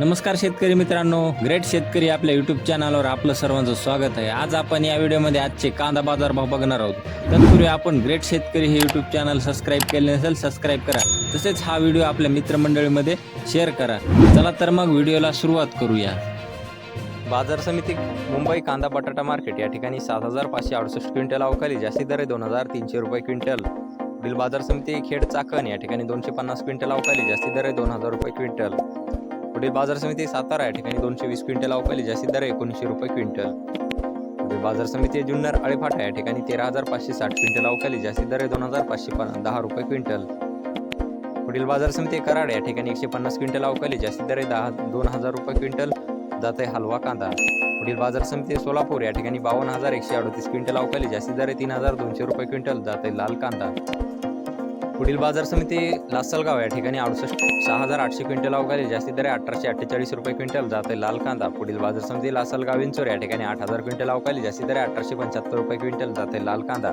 नमस्कार शेतकरी मित्रांनो ग्रेट शेतकरी आपल्या यूट्यूब चॅनलवर आपलं सर्वांचं स्वागत आहे. आज आपण या व्हिडिओमध्ये आजचे कांदा बाजार भाव बघणार आहोत. तत्पूर्वी आपण ग्रेट शेतकरी हे यूट्यूब चॅनल सबस्क्राईब केले नसेल सबस्क्राईब करा. तसेच हा व्हिडिओ आपल्या मित्रमंडळीमध्ये शेअर करा. चला तर मग व्हिडिओला सुरुवात करूया. बाजार समिती मुंबई कांदा बटाटा मार्केट या ठिकाणी सात हजार पाचशे अडुसष्ट क्विंटल अवकाली जास्ती दर आहे दोन हजार तीनशे रुपये क्विंटल. बिल बाजार समिती खेड चाकण या ठिकाणी दोनशे पन्नास क्विंटल अवकाली जास्ती दर आहे दोन हजार रुपये क्विंटल. पुढील बाजार समिती सातारा या ठिकाणी दोनशे वीस क्विंटल अवकाली जास्तीत दर एकोणीसशे रुपये क्विंटल. पुढील बाजार समिती जुन्नर अळेफाटा या ठिकाणी तेरा हजार पाचशे साठ क्विंटल अवकाली जास्तीत दर दोन हजार पाचशे पन्नास दहा रुपये क्विंटल. पुढील बाजार समिती कराड या ठिकाणी एकशे पन्नास क्विंटल अवकाली जास्तीत दर दहा दोन हजार रुपये क्विंटल. जात आहे हलवा कांदा. पुढील बाजार समिती सोलापूर या ठिकाणी बावन्न हजार एकशे अडतीस क्विंटल अवकाली जास्तीत दर तीन हजार दोनशे रुपये क्विंटल. जात आहे लाल कांदा. पुढील बाजार समिती लासलगाव या ठिकाणी अडुसष्ट सहा हजार आठशे क्विंटल अवघाली जास्ती दर अठराशे अठ्ठेचाळीस रुपये क्विंटल जात आहे लाल कांदा. पुढील बाजार समिती लासलगाव विंचोर या ठिकाणी आठ हजार क्विंटल अवकाली जास्ती दर अठराशे पंच्याहत्तर रुपये क्विंटल जात आहे लाल कांदा.